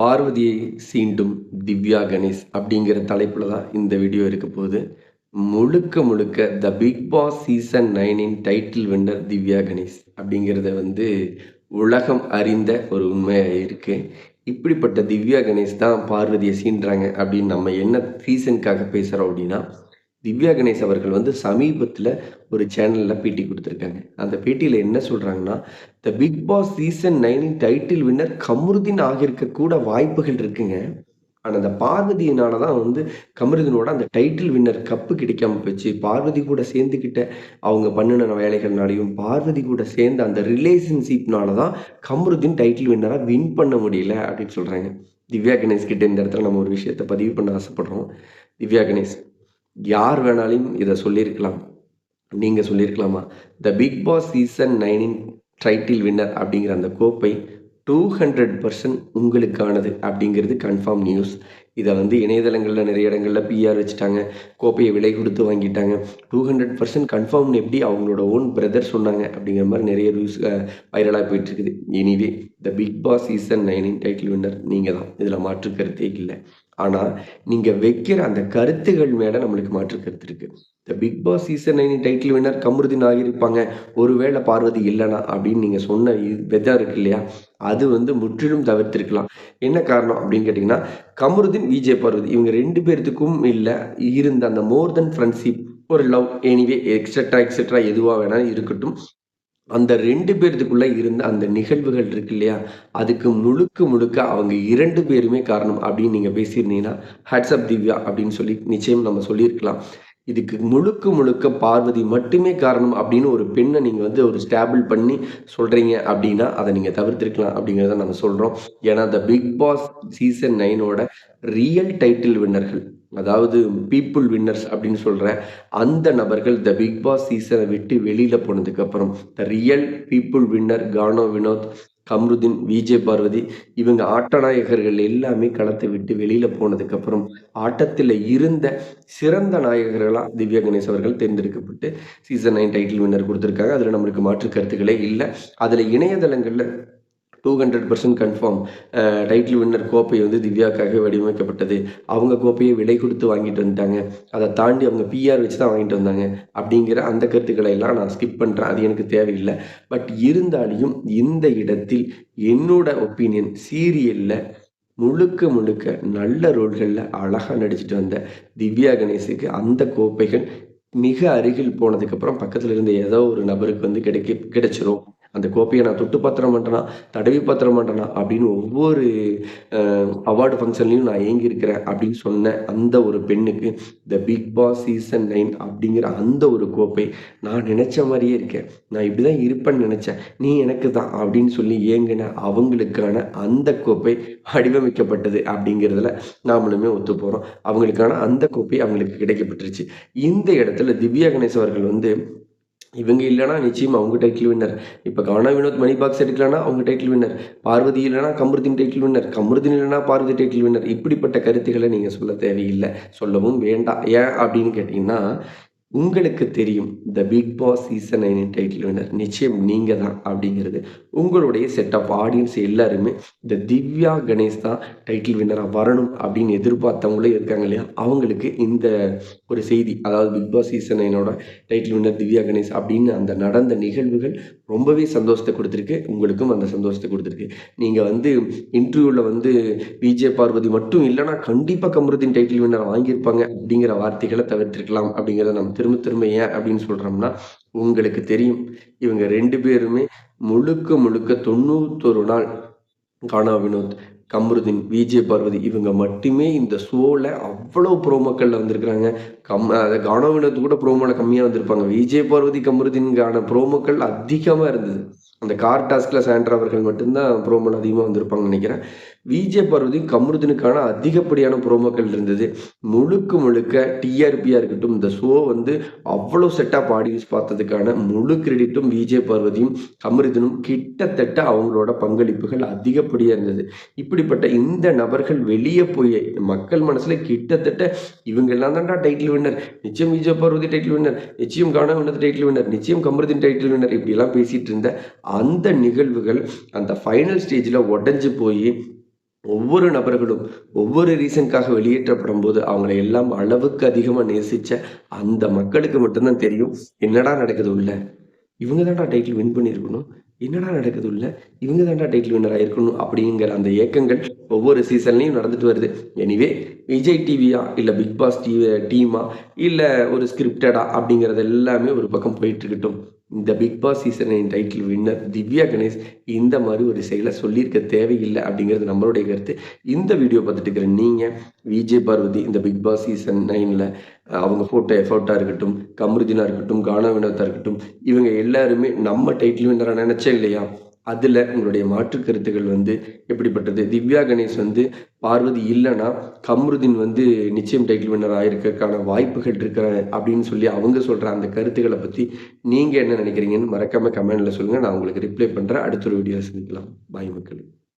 பார்வதியை சீண்டும் திவ்யா கணேஷ் அப்படிங்கிற தலைப்பில் தான் இந்த வீடியோ இருக்க போகுது. முழுக்க முழுக்க த பிக் பாஸ் சீசன் நைனின் டைட்டில் வின்னர் திவ்யா கணேஷ் அப்படிங்கிறத வந்து உலகம் அறிந்த ஒரு உண்மையாக இருக்குது இப்படிப்பட்ட திவ்யா கணேஷ் தான் பார்வதியை சீன்றாங்க அப்படின்னு நம்ம என்ன ரீசனுக்காக பேசுகிறோம் அப்படின்னா திவ்யா கணேஷ் அவர்கள் வந்து சமீபத்தில் ஒரு சேனலில் பேட்டி கொடுத்துருக்காங்க. அந்த பேட்டியில் என்ன சொல்கிறாங்கன்னா த பிக் பாஸ் சீசன் நைனின் டைட்டில் வின்னர் கமருதீன் ஆகியிருக்க கூட வாய்ப்புகள் இருக்குங்க. ஆனால் அந்த பார்வதியினால தான் வந்து கமருதீனோட அந்த டைட்டில் வின்னர் கப்பு கிடைக்காம போச்சு. பார்வதி கூட சேர்ந்துக்கிட்ட அவங்க பண்ணின வேலைகள்னாலையும் பார்வதி கூட சேர்ந்த அந்த ரிலேஷன்ஷிப்னால தான் கமருதீன் டைட்டில் வின்னராக வின் பண்ண முடியல அப்படின்னு சொல்கிறாங்க திவ்யா கணேஷ் கிட்ட இந்த இடத்துல நம்ம ஒரு விஷயத்தை பதிவு பண்ண ஆசைப்படுறோம். திவ்யா கணேஷ் யார் வேணாலையும் இதை சொல்லியிருக்கலாம். நீங்கள் சொல்லியிருக்கலாமா? த பிக் பாஸ் சீசன் நைனின் டைட்டில் வின்னர் அப்படிங்கிற அந்த கோப்பை டூ ஹண்ட்ரட் பர்சன்ட் உங்களுக்கானது அப்படிங்கிறது கன்ஃபார்ம் நியூஸ் இதை வந்து இணையதளங்களில் நிறைய இடங்களில் பிஆர் வச்சுட்டாங்க. கோப்பையை விலை கொடுத்து வாங்கிட்டாங்க. டூ ஹண்ட்ரட் பர்சன்ட் கன்ஃபார்ம்னு எப்படி அவங்களோட ஓன் பிரதர் சொன்னாங்க அப்படிங்கிற மாதிரி நிறைய நியூஸ் வைரலாக போயிட்டுருக்குது. Anyway the Big Boss season நைனின் title winner நீங்கள் தான் இதில் மாற்று கருத்தே இல்லை. ஆனால் நீங்கள் வைக்கிற அந்த கருத்துகள் மேலே நம்மளுக்கு மாற்று கருத்து இருக்குது இந்த Big Boss season nine title winner Kamaruddin ஆகியிருப்பாங்க. ஒருவேளை பார்வதி இல்லைனா அப்படின்னு நீங்கள் சொன்ன விதம் இருக்கு இல்லையா? அது வந்து முற்றிலும் தவிர்த்திருக்கலாம். என்ன காரணம் அப்படின்னு கேட்டிங்கன்னா கமருதீன் விஜய் பார்வதி இவங்க ரெண்டு பேர்த்துக்கும் இல்லை இருந்த அந்த மோர் தென் ஃப்ரெண்ட்ஷிப் ஒரு லவ் எனிவே எக்ஸட்ரா எக்ஸட்ரா எதுவாக வேணாலும் இருக்கட்டும். அந்த ரெண்டு பேர்த்துக்குள்ள இருந்த அந்த நிகழ்வுகள் இருக்கு இல்லையா? அதுக்கு முழுக்க முழுக்க அவங்க இரண்டு பேருமே காரணம் அப்படின்னு நீங்கள் பேசியிருந்தீங்கன்னா ஹட்ஸ்அப் திவ்யா அப்படின்னு சொல்லி நிச்சயம் நம்ம சொல்லியிருக்கலாம். இதுக்கு முழுக்க முழுக்க பார்வதி மட்டுமே காரணம் அப்படின்னு ஒரு பெண்ணை நீங்கள் வந்து ஒரு ஸ்டாபிள் பண்ணி சொல்கிறீங்க அப்படின்னா அதை நீங்கள் தவிர்த்திருக்கலாம் அப்படிங்கிறத நம்ம சொல்கிறோம் ஏன்னா த பிக் பாஸ் சீசன் நைனோட ரியல் டைட்டில் வின்னர்கள் அதாவது பீப்புள் வின்னர்ஸ் அப்படின்னு சொல்கிற அந்த நபர்கள் த பிக் பாஸ் சீசனை விட்டு வெளியில் போனதுக்கப்புறம் த ரியல் பீப்புள் வின்னர் கானோ வினோத் கம்ருதீன் விஜய் பார்வதி இவங்க ஆட்டநாயகர்கள் எல்லாமே களத்தை விட்டு வெளியில் போனதுக்கப்புறம் ஆட்டத்தில் இருந்த சிறந்த நாயகர்களாக திவ்யா கணேஷ் அவர்கள் தேர்ந்தெடுக்கப்பட்டு சீசன் நைன் டைட்டில் வின்னர் கொடுத்துருக்காங்க. அதில் நம்மளுக்கு மாற்று கருத்துக்களே இல்லை. அதில் இணையதளங்களில் two hundred percent confirm title winner கோப்பை வந்து திவ்யாக்காக வடிவமைக்கப்பட்டது. அவங்க கோப்பையை விலை கொடுத்து வாங்கிட்டு வந்துட்டாங்க. அதை தாண்டி அவங்க பிஆர் வச்சு தான் வாங்கிட்டு வந்தாங்க. அப்படிங்கிற அந்த கருத்துக்களை எல்லாம் நான் ஸ்கிப் பண்ணுறேன் அது எனக்கு தேவையில்லை. பட் இருந்தாலையும் இந்த இடத்தில் என்னோட ஒப்பீனியன் சீரியலில் முழுக்க முழுக்க நல்ல ரோல்களில் அழகாக நடிச்சிட்டு வந்த திவ்யா கணேஷுக்கு அந்த கோப்பைகள் மிக அருகில் போனதுக்கப்புறம் பக்கத்தில் இருந்த ஏதோ ஒரு நபருக்கு வந்து கிடைக்க கிடைச்சிரும். அந்த கோப்பையை நான் தொட்டு பத்திரம் பண்ணுறேனா தடவி பத்திரம் பண்ணுறேனா அப்படின்னு ஒவ்வொரு அவார்டு ஃபங்க்ஷன்லையும் நான் ஏங்கியிருக்கிறேன் அப்படின்னு சொன்ன அந்த ஒரு பெண்ணுக்கு the Bigg Boss season nine அப்படிங்கிற அந்த ஒரு கோப்பை நான் நினச்ச மாதிரியே இருக்கேன். நான் இப்படி தான் இருப்பேன்னு நினச்சேன். நீ எனக்கு தான் அப்படின்னு சொல்லி ஏங்கின அவங்களுக்கான அந்த கோப்பை வடிவமைக்கப்பட்டது அப்படிங்கிறதுல நாமளுமே ஒத்து போகிறோம் அவங்களுக்கான அந்த கோப்பை அவங்களுக்கு கிடைக்கப்பட்டுருச்சு இந்த இடத்துல திவ்யா கணேஷ் அவர்கள் வந்து இவங்க இல்லைனா நிச்சயம் அவங்க டைட்டில் வின்னர் இப்போ கானா வினோத் மணி பாக்ஸ் எடுக்கலனா அவங்க டைட்டில் வின்னர் பார்வதி இல்லைனா கமருதின் டைட்டில் வின்னர் கமருதின் இல்லைனா பார்வதி டைட்டில் வின்னர் இப்படிப்பட்ட கருத்துக்களை நீங்கள் சொல்ல தேவையில்லை. சொல்லவும் வேண்டாம். ஏன் அப்படின்னு கேட்டிங்கன்னா உங்களுக்கு தெரியும் the Bigg Boss season nine title winner நிச்சயம் நீங்கள் தான் அப்படிங்கிறது. உங்களுடைய செட் ஆஃப் ஆடியன்ஸ் எல்லாருமே இந்த திவ்யா கணேஷ் தான் டைட்டில் வின்னராக வரணும் அப்படின்னு எதிர்பார்த்தவங்களே இருக்காங்க இல்லையா? அவங்களுக்கு இந்த ஒரு செய்தி அதாவது பிக் பாஸ் சீசன் என்னோட டைட்டில் வின்னர் திவ்யா கணேஷ் அப்படின்னு அந்த நடந்த நிகழ்வுகள் ரொம்பவே சந்தோஷத்தை கொடுத்துருக்கு. உங்களுக்கும் அந்த சந்தோஷத்தை கொடுத்துருக்கு. நீங்கள் வந்து இன்டர்வியூவில் வந்து விஜய் பார்வதி மட்டும் இல்லைனா கண்டிப்பாக கமருதீன் டைட்டில் வின்னர் வாங்கியிருப்பாங்க அப்படிங்கிற வார்த்தைகளை தவிர்த்திருக்கலாம் அப்படிங்கிறத நம்ம திரும்ப திரும்ப ஏன் அப்படின்னு சொல்கிறோம்னா உங்களுக்கு தெரியும். இவங்க ரெண்டு பேருமே முழுக்க முழுக்க தொண்ணூத்தொரு நாள் கானா வினோத் கம்ருதீன் விஜே பார்வதி இவங்க மட்டுமே இந்த ஷோவில் அவ்வளோ ப்ரோமோக்களில் வந்திருக்கிறாங்க. கம் அதை கானா வினோத் கூட ப்ரோமோவில் கம்மியாக வந்திருப்பாங்க. விஜய் பார்வதி கம்ருதீன்கான ப்ரோமோக்கள் அதிகமாக இருந்தது. அந்த கார் டாஸ்கில் சாண்ட்ரா அவர்கள் மட்டும்தான் ப்ரோமோல் அதிகமாக வந்திருப்பாங்கன்னு நினைக்கிறேன். விஜே பார்வதி கமருதனுக்கான அதிகப்படியான ப்ரோமோக்கள் இருந்தது. முழுக்க முழுக்க டிஆர்பியாக இருக்கட்டும் இந்த ஷோ வந்து அவ்வளோ செட்டாக ஆடியன்ஸ் பார்த்ததுக்கான முழு கிரெடிட்டும் விஜே பார்வதியும் கமருதனும் கிட்டத்தட்ட அவங்களோட பங்களிப்புகள் அதிகப்படியாக இருந்தது. இப்படிப்பட்ட இந்த நபர்கள் வெளியே போய் மக்கள் மனசில் கிட்டத்தட்ட இவங்கெல்லாம் தான்டா டைட்டில் வின்னர் நிச்சயம் விஜய் பார்வதி டைட்டில் வின்னர் நிச்சயம் கவனம் வின்னர் டைட்டில் வின்னர் நிச்சயம் கமருதின் டைட்டில் வின்னர் இப்படிலாம் பேசிகிட்டு இருந்த அந்த நிகழ்வுகள் அந்த ஃபைனல் ஸ்டேஜில் உடஞ்சி போய் ஒவ்வொரு நபர்களும் ஒவ்வொரு ரீசனுக்காக வெளியேற்றப்படும் போது அவங்களை எல்லாம் அளவுக்கு அதிகமாக நேசித்த அந்த மக்களுக்கு மட்டும்தான் தெரியும். என்னடா நடக்குது உள்ள? இவங்க தான்டா டைட்டில் வின் பண்ணியிருக்கணும். என்னடா நடக்குது உள்ள? இவங்க தான்டா டைட்டில் வின்னர் இருக்கணும் அப்படிங்கிற அந்த ஏக்கங்கள் ஒவ்வொரு சீசன்லையும் நடந்துட்டு வருது. எனிவே விஜய் டிவியா இல்லை பிக் பாஸ் டிவி டீமா இல்லை ஒரு ஸ்கிரிப்டடா அப்படிங்கிறது எல்லாமே ஒரு பக்கம் போயிட்டு இருக்கட்டும். இந்த பிக் பாஸ் சீசனின் டைட்டில் வின்னர் திவ்யா கணேஷ் இந்த மாதிரி ஒரு செயலை சொல்லியிருக்க தேவையில்லை அப்படிங்கிறது நம்மளுடைய கருத்து. இந்த வீடியோ பார்த்துட்டு இருக்கிற நீங்கள் விஜய் பார்வதி இந்த பிக் பாஸ் சீசன் நைனில் அவங்க ஃபோட்டோ எஃபர்ட்டாக இருக்கட்டும் கமருதினா இருக்கட்டும் கானா வினோத்தாக இருக்கட்டும் இவங்க எல்லாருமே நம்ம டைட்டில் வின்னராக நினச்சே இல்லையா? அதில் உங்களுடைய மாற்று கருத்துக்கள் வந்து எப்படிப்பட்டது? திவ்யா கணேஷ் வந்து பார்வதி இல்லைன்னா கம்ருதீன் வந்து நிச்சயம் டைட்டில் வின்னர் ஆகிருக்கிறதுக்கான வாய்ப்புகள் இருக்கிற அப்படின்னு சொல்லி அவங்க சொல்கிற அந்த கருத்துக்களை பற்றி நீங்கள் என்ன நினைக்கிறீங்கன்னு மறக்காமல் கமெண்டில் சொல்லுங்கள் நான் உங்களுக்கு ரிப்ளை பண்ணுறேன் அடுத்த ஒரு வீடியோ சந்திக்கலாம். பாய் மக்களுக்கு